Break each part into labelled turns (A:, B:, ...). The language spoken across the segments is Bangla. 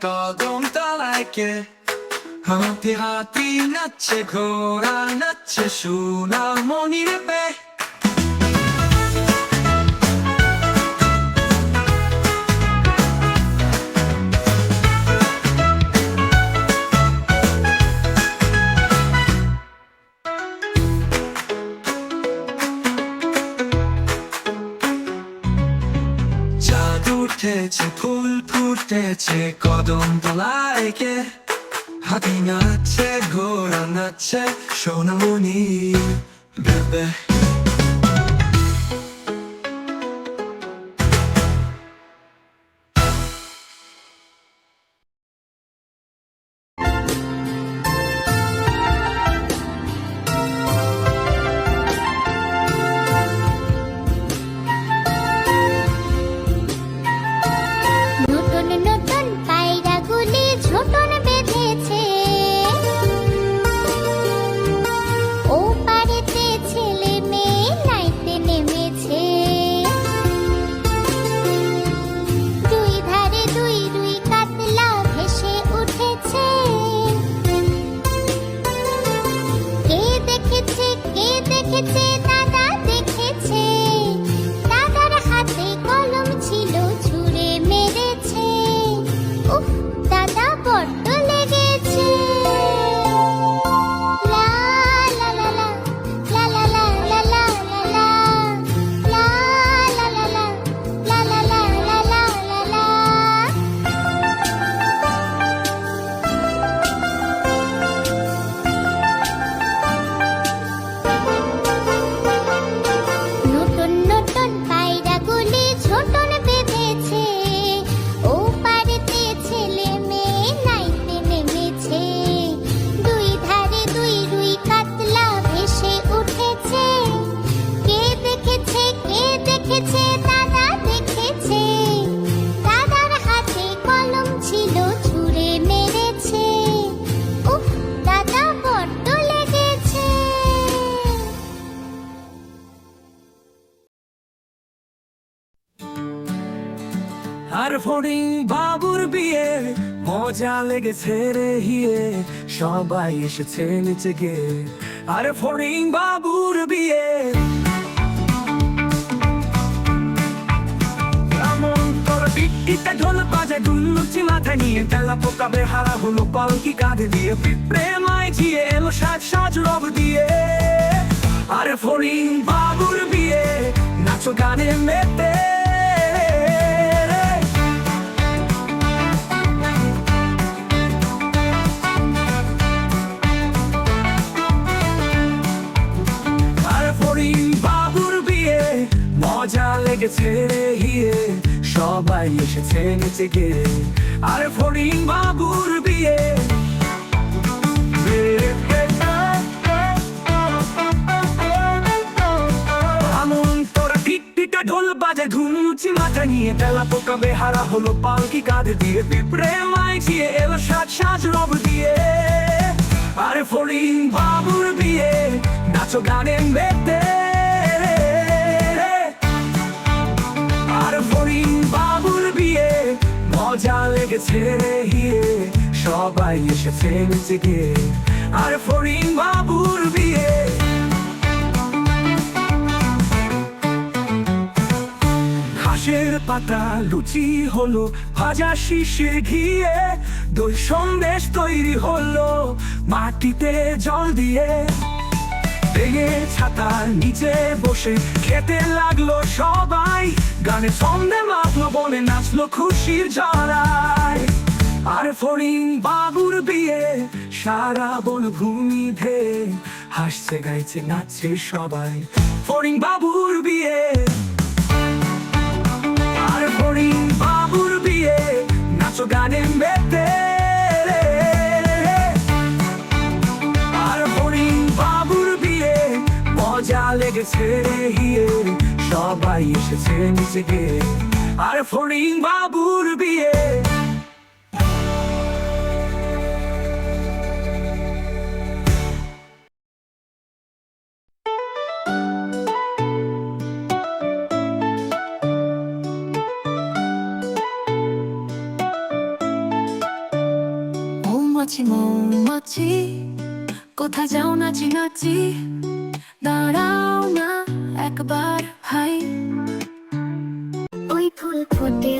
A: কদম তলায় কে হাতি হাতি নাচছে ঘোড়া নাচছে সোনা মনির পে ফুল ফুটেছে কদম তলায় কে হাতি নাচছে ঘোড়া নাচছে সোনামণি আর ফড়িং বাবুর বিয়ে। মজা লেগেছে রে হিয়ে, সবাই এসেছে নিচে গে আর ফড়িং বাবুর বিয়ে। ঢোল বাজে ডুল্লুচি মাথায় নিয়ে তেলা পোকা বেহারা হলো পালকি কাঁধে দিয়ে। পিঁপড়ে মায় ঝিয়ে এলো সাজ সাজ রব দিয়ে। আরে ফড়িং বাবুর বিয়ে, নাচো গানে মেতে রে হিয়ে সবাই এসেছে নিচে গে আর ফড়িং বাবুর বিয়ে। ঢোল বাজে ধুনুচি মাথা নিয়ে তেলা পোকা বেহারা হলো পালকি কাঁধে দিয়ে, পিঁপড়ে মাই ঝিয়ে এলো সাজ সাজ রব দিয়ে। আরে ফড়িং বাবুর বিয়ে, নাচো গানে মেতে লেগেছে রে হিয়ে সবাই এসেছে নিচে গিয়ে আর ফড়িং বাবুর বিয়ে। ঘাসের পাতা লুচি হলো, ভাজা শীষে ঘিয়ে দই সন্দেশ তৈরি হলো, মাটিতে জল দিয়ে। ভেঙে ছাতার নিচে বসে খেতে লাগল সবাই। গানে ছন্দে মাতলো বনে নাচলো খুশির জড়ায় আর ফড়িং বাবুর বিয়ে সারা বন ভূমি ধে হাসছে, গাইছে, নাচছে সবাই। ফড়িং বাবুর বিয়ে, আর ফড়িং বাবুর বিয়ে, নাচো গানে মেতে এসেছে হিয়ের সবাই এসেছে নিচে আর ফড়িং বাবুর বিয়ে।
B: মৌমাছি মৌমাছি কোথা যাও নাচি নাচি দাঁড়াও। বার হাই।
C: ওই ফুল ফোটে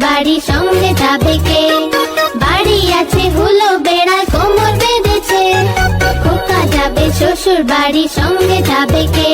C: বাড়ি সঙ্গে যাবে কে? বাড়ি আছে হুলো বেড়া, কোমর বেঁধেছে। খোকা যাবে শ্বশুর বাড়ি সঙ্গে যাবে কে?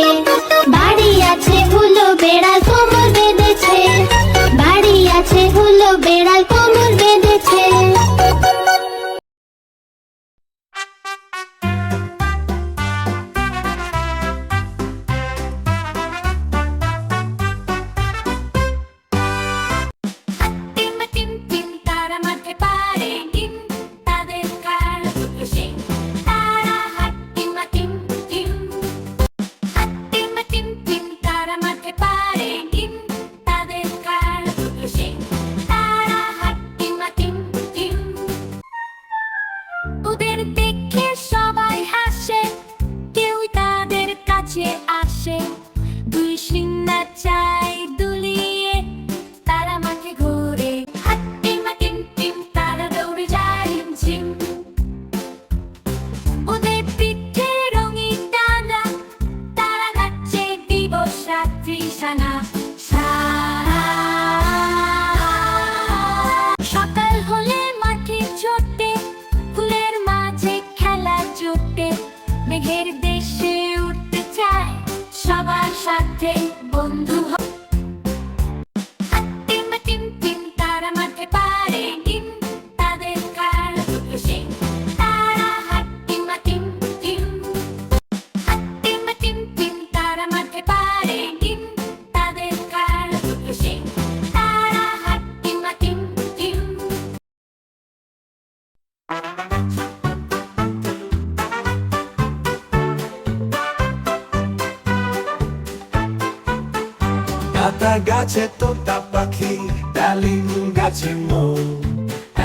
A: ডালিম গাছে মৌ।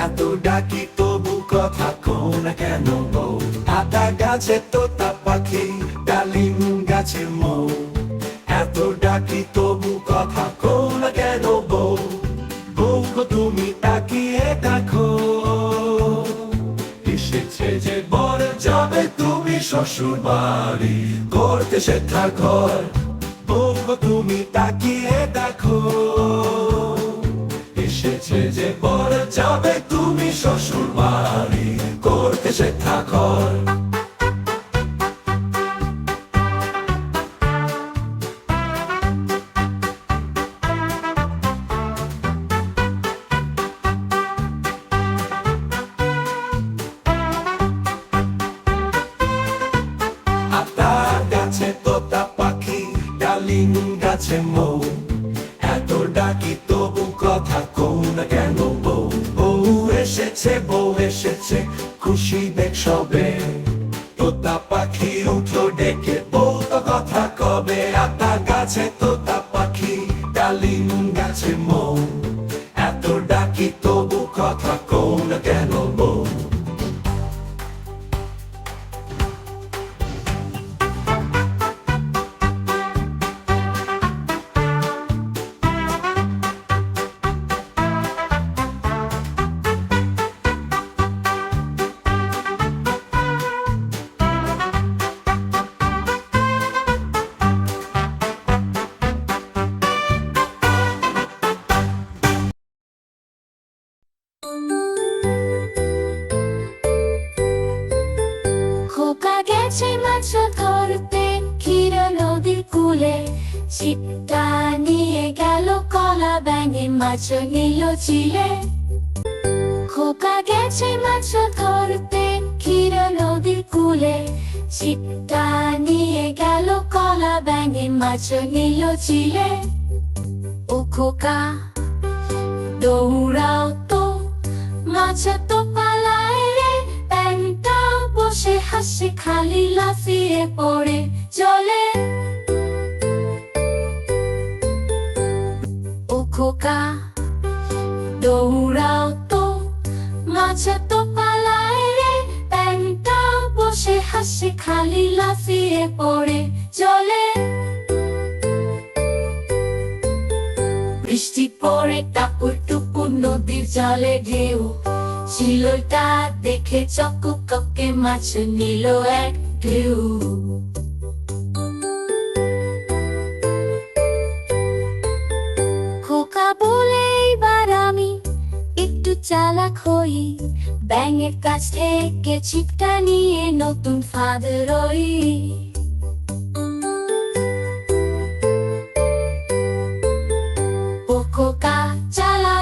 A: এত ডাকি তবু কথা কও না কেন বউ কাতা গাছে তোতা পাখি, ডালিম গাছে মৌ। এত ডাকি তবু কথা কও না কেন বউ বউ তুমি তাকিয়ে দেখো। এসেছে যে বর যাবে তুমি শ্বশুর বাড়ি করতে সে ঘর। বউ তুমি তাকিয়ে দেখো। যে বর যাবে তুমি শ্বশুর বাড়ি, করতে ঘর। আতা গাছে তোতা পাখি, ডালিম গাছে মৌ, এত ডাকি তবু তোতা পাখি উঠল ডেকে, বউ কথা কবে? আতা গাছে, তোতা পাখি, ডালিম গাছে মৌ। এত ডাকি তবু কথা কৌ না কেন? বউ
B: মাছ নিল চিলে খোকা গেছে মাছ ধরতে ক্ষীর নদীর কূলে। ছিপটা নিয়ে গেল কলা ব্যাঙে মাছ নিল চিলে ও খোকা, দৌড়াও তো, মাছ তো পালায় রে। ব্যাংটা বসে হাসে, খালি লাফিয়ে পড়ে। চলে খোকা, দৌড়াও তো মাছ তো বসে হাসে, খালি লাফিয়ে পড়ে, চলে। বৃষ্টি পড়ে, টাপুর টুপুর নদীর জলে ঢেউ, শিলটা দেখে চকু ককে মাছ নিল এক চালাক হই। ব্যাঙের কাছ থেকে ছিপটা নিয়ে নতুন ফাঁদ রই। খোকা চালা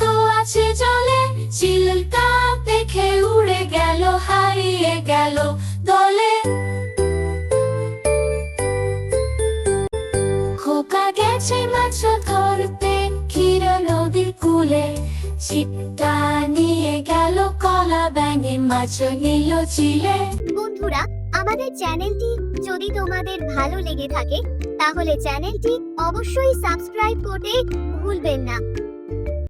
B: তো আছে দেখে উড়ে গেল, হারিয়ে গেল।
C: বন্ধুরা, আমাদের চ্যানেলটি যদি তোমাদের ভালো লেগে থাকে, তাহলে চ্যানেলটি অবশ্যই সাবস্ক্রাইব করতে ভুলবেন না।